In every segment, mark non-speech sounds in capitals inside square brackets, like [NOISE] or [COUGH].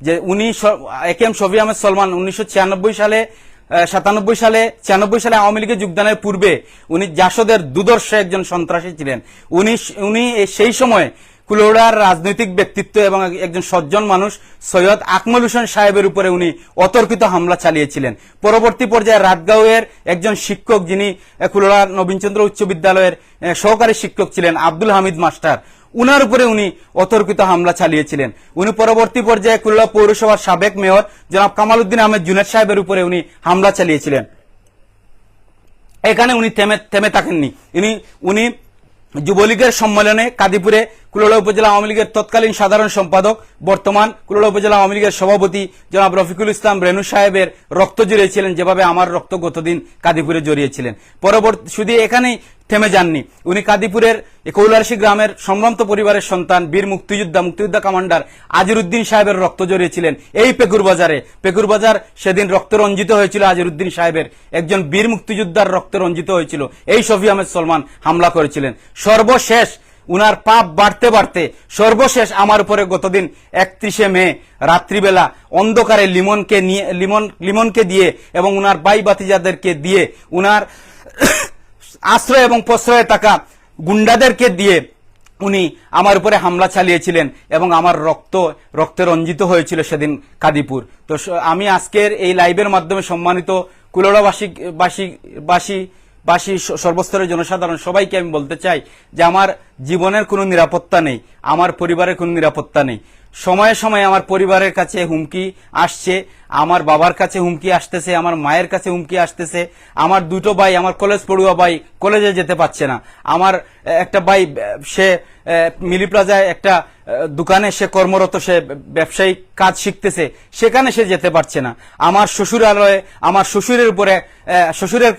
যে উনি A K M Shafi Ahmed Salman উনিশশো সালে সাতানব্বই সালে ছিয়ানব্বই সালে আওয়ামী লীগে যোগদানের পূর্বে উনি জাসদের দুদর্শ একজন সন্ত্রাসী ছিলেন। উনি উনি সেই সময় কুলোড়ার রাজনৈতিক ব্যক্তিত্ব এবং একজন সজ্জন মানুষ সৈয়দ আকমল হোসেন সাহেবের উপরে উনি অতর্কিত হামলা চালিয়েছিলেন। পরবর্তী পর্যায়ে রাতগাঁওয়ের একজন শিক্ষক যিনি আহ, কুলোড়া নবীনচন্দ্র উচ্চ বিদ্যালয়ের সহকারী শিক্ষক ছিলেন আব্দুল হামিদ মাস্টার। উনার উপরে উনি অতর্কিত হামলা চালিয়েছিলেন। উনি পরবর্তী পর্যায়ে কুল্লা পৌরসভার সাবেক মেয়র জনাব কামাল উদ্দিন আহমেদ জুনেদ সাহেবের উপরে উনি হামলা চালিয়েছিলেন। এখানে উনি থেমে থেমে থাকেননি। উনি উনি যুবলীগের সম্মেলনে কাদিপুরে কুলোলা উপজেলা আওয়ামী লীগের তৎকালীন সাধারণ সম্পাদক, বর্তমান কুলোলা উপজেলা আওয়ামী লীগের সভাপতি জনাব রফিকুল ইসলাম রেনু সাহেবের রক্ত জড়িয়েছিলেন, যেভাবে আমার রক্ত গতদিন কাদিপুরে জড়িয়েছিলেন। পরবর্তী, শুধু এখানেই থেমে যাননি, উনি কাদিপুরের কৌলারসি গ্রামের সম্ভ্রান্ত পরিবারের সন্তান, বীর মুক্তিযোদ্ধা মুক্তিযোদ্ধা কমান্ডার আজিরুদ্দিন সাহেবের রক্ত জড়িয়েছিলেন। এই পেকুর বাজারে, পেকুর বাজার সেদিন রক্ত রঞ্জিত হয়েছিল আজিরুদ্দিন সাহেবের। একজন বীর মুক্তিযোদ্ধার রক্ত রঞ্জিত হয়েছিল। এই শফি আহমেদ সলমান হামলা করেছিলেন। সর্বশেষ উনার পাপ বাড়তে বাড়তে সর্বশেষ আমার উপরে গতদিন একত্রিশে মে, রাত্রিবেলা অন্ধকারে লিমনকে নিয়ে, লিমন, লিমনকে দিয়ে এবং উনার বাই বাতিজাদেরকে দিয়ে উনার [COUGHS] আশ্রয় এবং প্রশ্রয়ে থাকা গুন্ডাদেরকে দিয়ে উনি আমার উপরে হামলা চালিয়েছিলেন এবং আমার রক্ত, রক্তে রঞ্জিত হয়েছিল সেদিন কাদিপুর। তো আমি আজকের এই লাইভের মাধ্যমে সম্মানিত কুলোড়াবাসী, বাসী বাসী বাসী সর্বস্তরের জনসাধারণ, সবাইকে আমি বলতে চাই যে আমার জীবনের কোনো নিরাপত্তা নেই, আমার পরিবারের কোনো নিরাপত্তা নেই। সময়ে সময়ে আমার পরিবারের কাছে হুমকি আসছে, আমার বাবার কাছে হুমকি আসতেছে, আমার মায়ের কাছে হুমকি আসতেছে, আমার দুটো ভাই, আমার কলেজ পড়ুয়া ভাই কলেজে যেতে পারছে না। আমার একটা ভাই সে মিলি প্লাজায় একটা দোকানে সে কর্মরত, সে ব্যবসায়িক কাজ শিখতেছে, সেখানে সে যেতে পারছে না। আমার শ্বশুরালয়ে আমার শ্বশুরের উপরে শ্বশুরের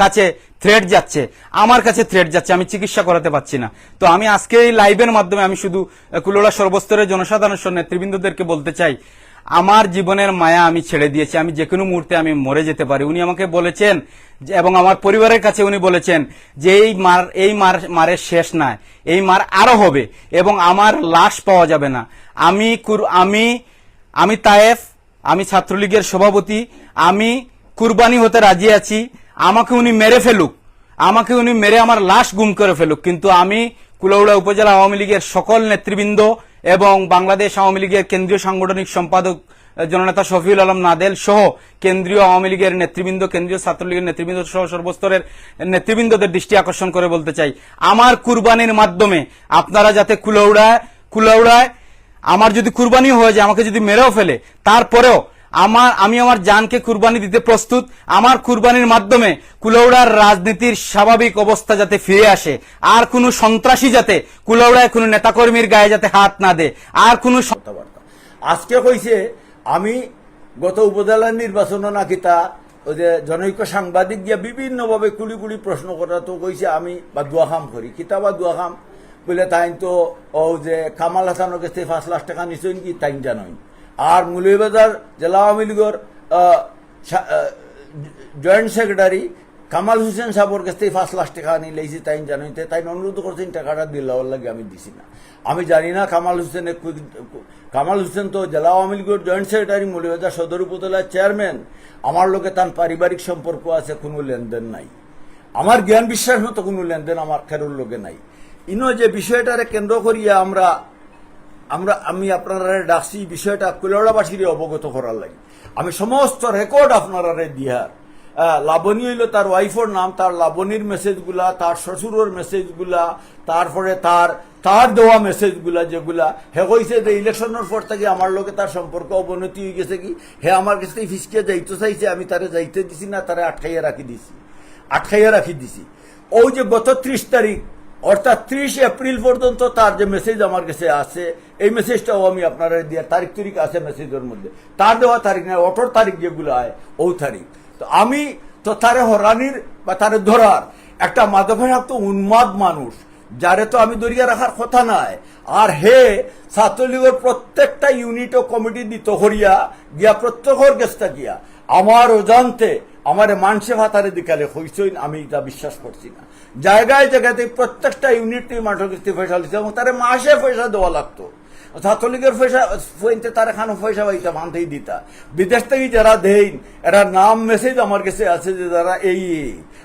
কাছে থ্রেট যাচ্ছে। আমার কাছে থ্রেট যাচ্ছে, আমি চিকিৎসা করাতে পারছি না। তো আমি আজকে এই লাইভের মাধ্যমে আমি শুধু কুলোলা সর্বস্তরের জনসাধারণ নেতৃবৃন্দদেরকে বলতে চাই আমার জীবনের মায়া আমি ছেড়ে দিয়েছি, আমি যে কোনো মুহূর্তে আমি মরে যেতে পারি। উনি আমাকে বলেছেন, এবং আমার পরিবারের কাছে উনি বলেছেন যে এই মার এই মার, মারের শেষ নয় এই মার আরও হবে, এবং আমার লাশ পাওয়া যাবে না। আমি আমি আমি তায়েফ, আমি ছাত্রলীগের সভাপতি, আমি কুরবানি হতে রাজি আছি, আমাকে উনি মেরে ফেলুক, আমাকে উনি মেরে আমার লাশ গুম করে ফেলুক, কিন্তু আমি কুলাউড়া উপজেলা আওয়ামী লীগের সকল নেতৃবৃন্দ এবং বাংলাদেশ আওয়ামী লীগের কেন্দ্রীয় সাংগঠনিক সম্পাদক জননেতা শফিউল আলম নাদেল সহ কেন্দ্রীয় আওয়ামী লীগের নেতৃবৃন্দ, কেন্দ্রীয় ছাত্রলীগের নেতৃবৃন্দ সহ সর্বস্তরের নেতৃবৃন্দদের দৃষ্টি আকর্ষণ করে বলতে চাই। আমার কুরবানির মাধ্যমে আপনারা যাতে কুলৌড়ায় কুলৌড়ায় আমার যদি কুরবানি হয়ে যায়, আমাকে যদি মেরেও ফেলে, তারপরেও আমার, আমি আমার জানকে কুরবানি দিতে প্রস্তুত। আমার কুরবানির মাধ্যমে কুলৌড়ার রাজনীতির স্বাভাবিক অবস্থা যাতে ফিরে আসে, আর কোনো সন্ত্রাসী যাতে কুলৌড়ায় কোনো নেতাকর্মীর গায়ে যাতে হাত না দেয় আর কোনো আজকে কইছে, আমি গত উপজেলা নির্বাচন নাকি তা, ওই যে জনৈক সাংবাদিক গিয়া বিভিন্নভাবে কুলি কুলি প্রশ্ন করা, তো কইছে আমি বা দুয়াখাম করি। কিতা বা দুয়াখাম বলে তাই তো, ও যে কামাল হাসানের কাছে পাঁচ লাখ টাকা নিছেন কি তাই জানই আর মুলিবাজার জেলা আওয়ামী লীগের জয়েন্ট সেক্রেটারি কামাল হোসেন সাহেবের কাছ থেকে পাঁচ লাখ টাকা নিয়ে লেগেছি তাই জানিতে, তাই অনুরোধ করছেন টাকাটা দিল লাগে আমি দিছি না। আমি জানি না কামাল হোসেনের কু- কামাল হোসেন তো জেলা আওয়ামী লীগের জয়েন্ট সেক্রেটারি মৌলিবাজার সদর উপজেলার চেয়ারম্যান। আমার লোকে তার পারিবারিক সম্পর্ক আছে, কোনো লেনদেন নাই। আমার জ্ঞান বিশ্বাস মতো কোনো লেনদেন আমার খেরুর লোকে নাই। ইনো যে বিষয়টারে কেন্দ্র করিয়া আমরা আমরা আমি আপনারা ডাকছি বিষয়টা কুলাবাসীর অবগত করার লাগে। আমি সমস্ত রেকর্ড আপনারা আহ, লাবণী হইল তার ওয়াইফের নাম তার লাবণীর মেসেজগুলা তার শ্বশুরের মেসেজগুলা তারপরে তার তার দেওয়া মেসেজগুলা যেগুলা হে কইছে যে ইলেকশনের পর থেকে আমার লোকে তার সম্পর্ক অবনতি হয়ে গেছে কি? হে আমার কাছে থেকে ফিসকে যাইতে চাইছে আমি তারে যাইতে দিছি না তারে আটকাইয়া রাখি দিছি। আটকাইয়া রাখি দিছি। ওই যে গত ত্রিশ তারিখ অর্থাৎ ত্রিশ এপ্রিল পর্যন্ত তার যে মেসেজ আমার কাছে আছে, এই মেসেজটাও আমি আপনারা দিয়ে, তারিখ তারিখ আছে মেসেজের মধ্যে। তার দেওয়া তারিখ না অটোর তারিখ যেগুলো হয় ও তারিখ। তো আমি, তো তারে হরানির বা তারে ধরার একটা মাদকাসক্ত উন্মাদ মানুষ, যারে তো আমি দরিয়া রাখার কথা নাই। আর হে ছাত্রলীগের প্রত্যেকটা ইউনিট ও কমিটি দিত হরিয়া, গিয়া প্রত্যেকের গেস্তা গিয়া। আমার অজান্তে, আমার মানসে ভাতারে দিকালে হইসইন আমি এটা বিশ্বাস করছি না। জায়গায় জায়গাতে প্রত্যেকটা ইউনিট নিয়ে মাঠের কিস্তি পয়সা লিখছে এবং তারা মাসে পয়সা দেওয়া লাগতো ছাত্রলীগের পয়সা, পয়েন্টে তার এখানে পয়সা পাইতাম আনতেই দিতা বিদেশ থেকে যারা দেন এরা নাম মেসেজ আমার কাছে আছে যে যারা এই।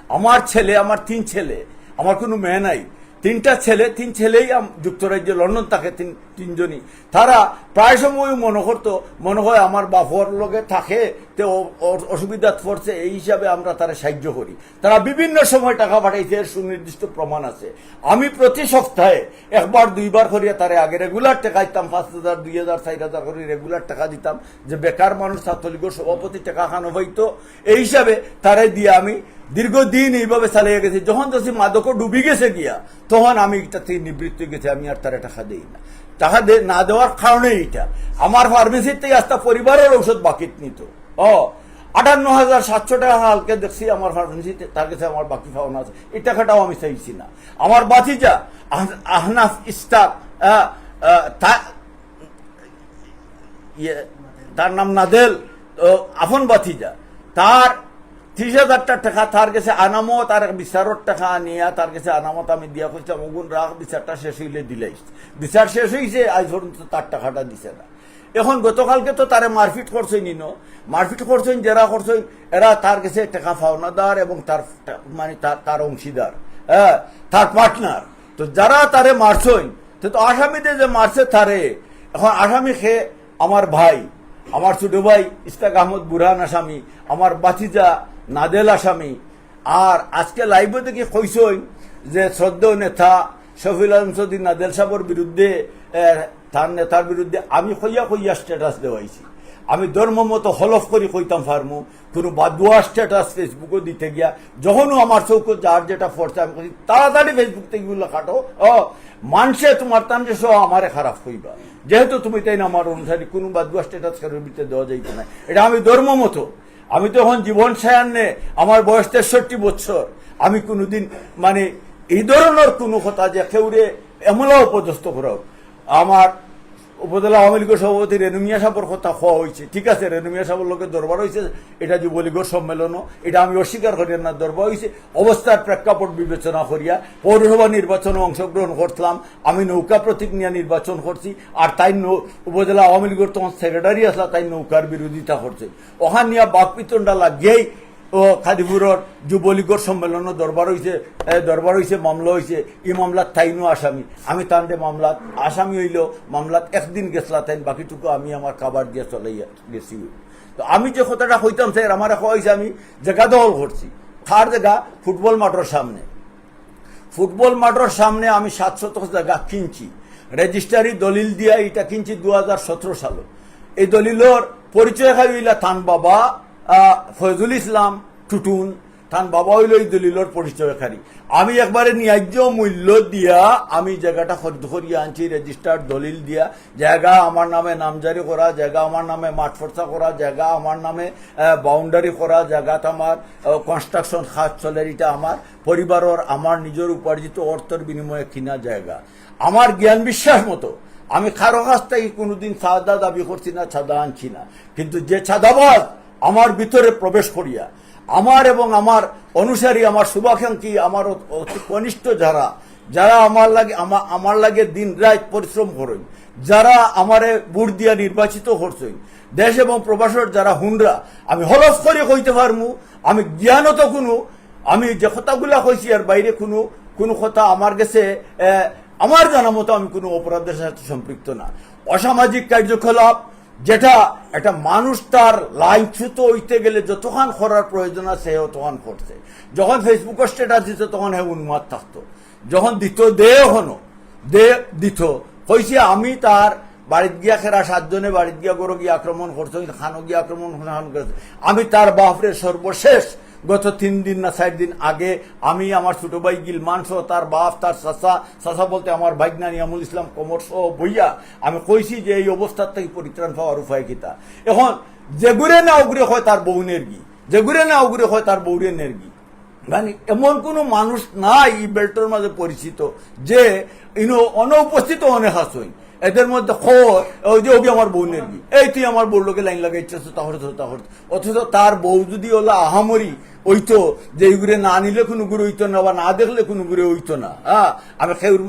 আমার ছেলে, আমার তিন ছেলে, আমার কোনো মেয়ে নাই তিনটা ছেলে, তিন ছেলেই যুক্তরাজ্যে, লন্ডন থাকে তিন তিনজনই। তারা প্রায় সময় মনে করতো, মনে হয় আমার বাপর লগে থাকে, তে অসুবিধা পড়ছে, এই হিসাবে আমরা তারা সাহায্য করি। তারা বিভিন্ন সময় টাকা পাঠাইছে, এর সুনির্দিষ্ট প্রমাণ আছে। আমি প্রতি সপ্তাহে একবার, দুইবার করিয়া তারে আগে রেগুলার টাকা দিতাম, পাঁচ হাজার, দুই হাজার, চার হাজার করে রেগুলার টাকা দিতাম, যে বেকার মানুষ, ছাত্রলীগের সভাপতি, টাকা খানো হইতো। এই হিসাবে তারাই দিয়ে আমি দীর্ঘদিন এইভাবে চালিয়ে গেছে। যখন দেখছি মাদকও ডুবি গেছে গিয়া তখন আমি এটা থেকে নিবৃত্ত গেছি। আমি আর তারা টাকা দিই না। টাকা না দেওয়ার কারণে এইটা। আমার ফার্মেসির থেকে আস্তা পরিবারের ঔষধ বাকি নিত। ও আটান্ন হাজার সাতশো টাকা হালকে দেখছি আমার ফার্মেসিতে তার কাছে আমার বাকি পাওনা আছে। এই টাকাটাও আমি চাইছি না। আমার বাতিজা আহ- আহনাফ ইস্তাক তা- ইয়ে, তার নাম নাদেল তো আফন বাতিজা তার ত্রিশ হাজারটা টাকা তার কাছে আনামত আর বিচারর টাকা নিয়ে তার কাছে আনামত আমি দিয়া করছিলাম ওগুন রাখ বিচারটা শেষ হইলে দিলাই বিচার শেষ হয়েছে আজ পর্যন্ত তার টাকাটা দিছে না এখন গতকালকে তো তারে মারপিট করছে নিনো মারপিট করছেন যারা করছেন এরা তার কাছে টাকা পাওনাদার এবং তার মানে তার তার অংশীদার হ্যাঁ তার পার্টনার তো যারা তারে মারছেন তো তো আসামিদের যে মারছে তারে এখন আসামি খেয়ে আমার ভাই আমার ছোট ভাই ইস্তাক আহমদ বুরহান আসামি আমার বাতিজা নাদেল আসামি। আর আজকে লাইভে দেখি কইসই যে শ্রদ্ধ নেতা শফিল আলম সদি নাদেল সাহর বিরুদ্ধে তার নেতার বিরুদ্ধে আমি কইয়া কইয়া স্ট্যাটাস দেওয়াইছি। আমি ধর্ম মতো হলফ করি কইতাম ফার্মু, কোনো বাদুয়া স্ট্যাটাস ফেসবুকে দিতে গিয়া, যখনও আমার চৌকো যার যেটা ফরছে আমি কই তাড়াতাড়ি ফেসবুক থেকে গুলো কাটো। ও মানুষে তোমার তান্ডে সহ আমারে খারাপ কইবা। যেহেতু তুমি তাই না আমার অনুসারী, কোনো বাদুয়া স্ট্যাটাস কারোর ভিতরে দেওয়া যাইতো না। এটা আমি ধর্ম মতো। আমি তো এখন জীবন সায়ান্নে আমার বয়স তেষট্টি বছর। আমি কোনোদিন মানে এই ধরনের কোনো কথা যে কেউরে এমলা উপদস্থ করব আমার উপজেলা আওয়ামী লীগের সভাপতি রেনুমিয়া সাহেবের কথা হওয়া হয়েছে ঠিক আছে রেনুমিয়া সাহেবের লোকের দরবার হয়েছে এটা যুবলীগের সম্মেলনও, এটা আমি অস্বীকার করি না, দরবার হয়েছে অবস্থার প্রেক্ষাপট বিবেচনা করিয়া পৌরসভা নির্বাচনে অংশগ্রহণ করতাম আমি নৌকা প্রতীক নিয়ে নির্বাচন করছি, আর তাই উপজেলা আওয়ামী লীগের তখন সেক্রেটারি আসলা, তাই নৌকার বিরোধিতা করছে। ওখান নিয়ে বাক লাগিয়েই ও খাদিপুরের যুবলীগর সম্মেলন দরবার হয়েছে দরবার হয়েছে মামলা হয়েছে এই মামলাত তাইনও আসামি। আমি তান্ডে মামলাত আসামি হইল। মামলাত একদিন গেছলা তাইন, বাকিটুকু আমি আমার কাবার দিয়ে চলাইয়া গেছি তো আমি যে কথাটা কইতাম স্যার আমার এখন হয়েছে আমি জায়গা দখল করছি তার জায়গা ফুটবল মাঠের সামনে। ফুটবল মাঠের সামনে আমি সাত শতক জায়গা কিনছি। রেজিস্ট্রারি দলিল দিয়া এটা কিনছি দু হাজার সতেরো সালে এই দলিলর পরিচয় খাইলা থান বাবা আহ, ফয়জুল ইসলাম টুটুন থান বাবা হইল এই দলিলর পরিচয়কারী। আমি একবারে ন্যায্য মূল্য দিয়া আমি জায়গাটা খরিদ করিয়া আনছি রেজিস্টার দলিল দিয়া। জায়গা আমার নামে নামজারি করা জায়গা আমার নামে মাঠ ফর্চা করা জায়গা আমার নামে বাউন্ডারি করা জায়গাটা আমার কনস্ট্রাকশন খাত চলে এটা আমার। পরিবারের আমার নিজের উপার্জিত অর্থের বিনিময়ে কিনা জায়গা। আমার জ্ঞান বিশ্বাস মতো আমি কারও কাছ থেকে কোনোদিন চাঁদা দাবি করছি না চাঁদা আনছি না। কিন্তু যে চাঁদাবাজ আমার ভিতরে প্রবেশ করিয়া, আমার এবং আমার অনুসারী, আমার শুভাকাঙ্ক্ষী, আমার অতি কনিষ্ঠ যারা যারা আমার লাগে আমা- আমার লাগে দিন রাত পরিশ্রম করেন, যারা আমারে বুট দিয়া নির্বাচিত করছেন, দেশ এবং প্রবাসের যারা হুনরা আমি হলফ করে কইতে পারমু, আমি জ্ঞানত কোনো, আমি যে কথাগুলা কইছি আর বাইরে কোনো কোনো কথা আমার কাছে আমার জানা মতো আমি কোনো অপরাধের সাথে সম্পৃক্ত না। অসামাজিক কার্যকলাপ যেটা একটা মানুষ তার লাইনচ্যুত হইতে গেলে যতক্ষণ করার প্রয়োজন আছে সে তখন করছে। যখন ফেসবুকের স্ট্যাটাস দিত তখন হে উন্মাদ থাকতো। যখন দিত দে হনো দে দিত। হয়েছে আমি তার বাড়িত গিয়া খেরা সাতজনে বাড়িত গিয়া গরু গিয়ে আক্রমণ করছে খানো গিয়ে আক্রমণ করছে। আমি তার বাপরে সর্বশেষ গত তিন দিন না চার দিন আগে আমি আমার ছোট ভাই গিলমান সহ তার বাপ, তার চাচা চাচা বলতে আমার ভাইগনা নিয়ামুল ইসলাম কমর সহ বইয়া আমি কইছি যে এই অবস্থার থেকে পরিত্রাণ পাওয়ার উপায় কিতা এখন যেগুড়ে না উগরে হয় তার বউনের গি যেগুড়ে না উগরে হয় তার বউরের গি মানে এমন কোনো মানুষ নাই এই বেল্টের মাঝে পরিচিত যে ইনো অনুপস্থিত অনেক আসই এদের মধ্যে খবর ওই যে ওবি আমার বউ নেবি এই তুই আমার বউর লোকে লাইন লাগাইছিস তাহলে তো তাহলে অথচ তার বউ যদি হলো আহামরি, ওইতো, যে এইগুলো না নিলে কোনো গুড়ে হইতো না বা না দেখলে কোনো গুড়ে হইতো না। হ্যাঁ আমি খেউর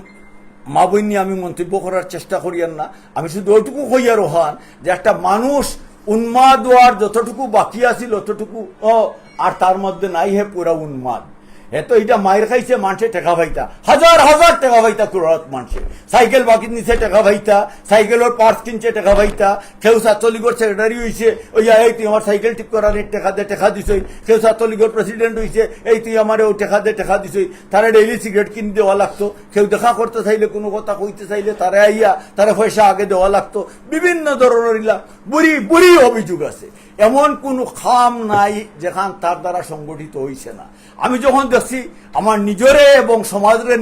মা বোন নিয়ে আমি মন্তব্য করার চেষ্টা করিয়ান না। আমি শুধু ওইটুকু হইয়া রোহান, যে একটা মানুষ উন্মাদ হওয়ার যতটুকু বাকি আছিল, অতটুকু, ও, আর তার মধ্যে নাই হে পুরা উন্মাদ। এত এটা মায়ের খাইছে মানুষে টেকা ভাইতা। হাজার হাজার টাকা ভাইতা কুড়াত মানুষে সাইকেল বাকি নিছে টাকা ভাইতা, সাইকেলের পার্টস কিনছে টাকা ভাইতা। কেউ ছাত্রলীগের সেক্রেটারি হইছে ওই এই তুই আমার সাইকেল ঠিক করার টাকা দে, টাকা দিছই কেউ ছাত্রলীগের প্রেসিডেন্ট হইছে, এই তুই আমার ও টাকা দে, টাকা দিছই তারা ডেইলি সিগারেট কিনে দেওয়া লাগতো। কেউ দেখা করতে চাইলে, কোনো কথা কইতে চাইলে, তারা আইয়া, তারা পয়সা আগে দেওয়া লাগতো। বিভিন্ন ধরনের বুড়ি বুড়ি অভিযোগ আছে। এমন কোনো খাম নাই যেখান তার দ্বারা সংগঠিত হয়েছে না। আমি যখন দেখছি, আমার নিজরে এবং সমাজের